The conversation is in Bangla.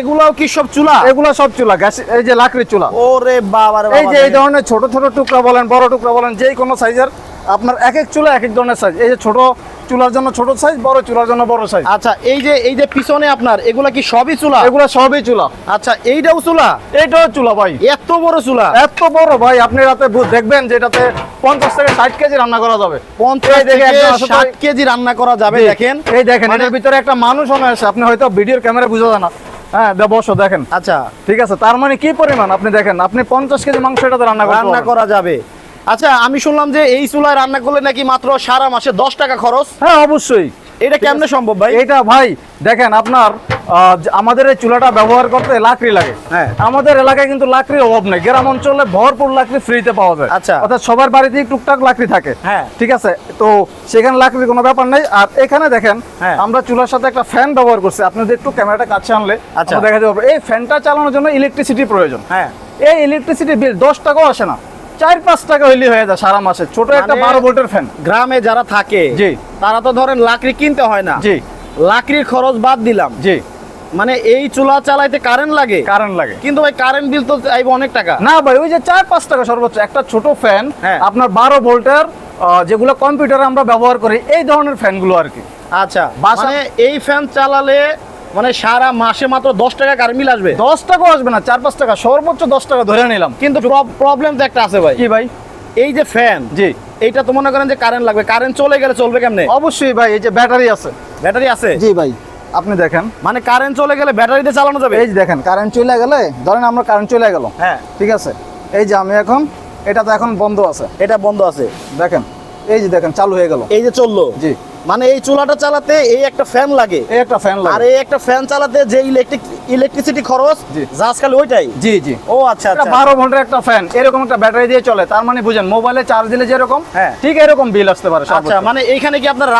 এগুলাও কি সব চুলা? এগুলো সব চুলা গ্যাস এই যে লাকড়ির চুলা। ওরে বাবা এই যে এই ধরনের ছোট ছোট টুকরা বলেন বড় টুকরা বলেন যেই কোনো সাইজের আপনার এক এক চুলা এক এক ধরনের সাইজ এই যে ছোট চুলার জন্য ছোট সাইজ বড় চুলার জন্য বড় সাইজ আচ্ছা এই যে এই যে পিছনে আপনার এগুলা কি সবই চুলা? এগুলো সবই চুলা। আচ্ছা এইটাও চুলা? এইটাও চুলা ভাই। এত বড় চুলা? এত বড় ভাই আপনি রাতে দেখবেন যে এটাতে পঞ্চাশ থেকে ষাট কেজি রান্না করা যাবে। পঞ্চাশ থেকে ষাট কেজি রান্না করা যাবে দেখেন। এই দেখেন মানে- এটার ভিতরে একটা মানুষ মনে আছে আপনি হয়তো ভিডিওর ক্যামেরা বুঝা যায় না। হ্যাঁ বসো দেখেন। আচ্ছা। ঠিক আছে তার মানে কি পরিমাণ? আপনি দেখেন আপনি পঞ্চাশ কেজি মাংস এটাতে রান্না রান্না করা যাবে। আচ্ছা আমি শুনলাম যে এই চুলায় রান্না করলে নাকি মাত্র সারা মাসে দশ টাকা খরচ? হ্যাঁ অবশ্যই। এটা কেমনে সম্ভব ভাই? এটা ভাই দেখেন আপনার আমাদের এই চুলাটা ব্যবহার করতে লাকড়ি লাগে। হ্যাঁ। আমাদের এলাকায় কিন্তু লাকড়ির অভাব নেই। গ্রাম অঞ্চলে ভরপুর লাকড়ি ফ্রিতে পাওয়া যায়। আচ্ছা। অর্থাৎ সবার বাড়িতেই টুকটাক লাকড়ি থাকে। হ্যাঁ। ঠিক আছে? তো সেখানে লাকড়ির কোনো ব্যাপার নেই। আর এখানে দেখেন হ্যাঁ। আমরা চুলার সাথে একটা ফ্যান ব্যবহার করছি। আপনি যদি একটু ক্যামেরাটা কাছে আনলে আচ্ছা। দেখা যাবে এই ফ্যানটা চালানোর জন্য ইলেকট্রিসিটি প্রয়োজন। হ্যাঁ। এই ইলেকট্রিসিটি বিল দশ টাকাও আসে না। চার পাঁচ টাকা হইলে হয়ে যায় সারা মাসে। ছোট একটা মানে- বারো ভোল্টের ফ্যান। গ্রামে যারা থাকে জি। তারা তো ধরেন লাকড়ি কিনতে হয় না। জি। লাকড়ির খরচ বাদ দিলাম। জি। মানে এই চুলা চালাইতে কারেন্ট লাগে? কারেন্ট লাগে। কিন্তু ভাই কারেন্ট বিল তো চাইব অনেক টাকা। না ভাই ওই যে চার পাঁচ টাকা সর্বোচ্চ একটা ছোট ফ্যান। আপনার বারো ভোল্টের যেগুলো কম্পিউটারে আমরা ব্যবহার করি এই ধরনের ফ্যানগুলো আর কি। আচ্ছা মানে এই ফ্যান চালালে মানে সারা মাসে মাত্র দশ টাকা কারেন্ট বিল আসবে? দশ টাকাও আসবে না চার পাঁচ টাকা সর্বোচ্চ দশ টাকা ধরে নিলাম। কিন্তু প্রবলেম তো একটা আছে ভাই। কি ভাই? এই যে ফ্যান জি। এইটা তো মনে করেন যে কারেন্ট লাগবে। কারেন্ট চলে গেলে চলবে কেমনে? অবশ্যই ভাই এই যে ব্যাটারি আছে। ব্যাটারি আছে? জি ভাই। আপনি দেখেন। মানে কারেন্ট চলে গেলে ব্যাটারিতে চালানো যাবে? এই দেখেন কারেন্ট চলে গেলে ধরেন আমরা কারেন্ট চলে গেল। হ্যাঁ। ঠিক আছে? এই যে আমি এখন এটা তো এখন বন্ধ আছে। এটা বন্ধ আছে। দেখেন এই যে দেখেন চালু হয়ে গেল। এই যে চলল। জি। মানে এই চুলাটা চালাতে এই একটা ফ্যান লাগে। এই একটা ফ্যান লাগে। আর এই একটা ফ্যান চালাতে যে ইলেকট্রিক ইলেকট্রিসিটি খরচ। জাস্ট খালি ওইটাই। জি জি। ও আচ্ছা আচ্ছা। বারো ভোল্টের একটা ফ্যান এরকম একটা ব্যাটারি দিয়ে চলে। তার মানে বুঝেন মোবাইলে চার্জ দিলে যেরকম হ্যাঁ। ঠিক এরকম বিল আসতে পারে আচ্ছা মানে এইখানে কি আপনার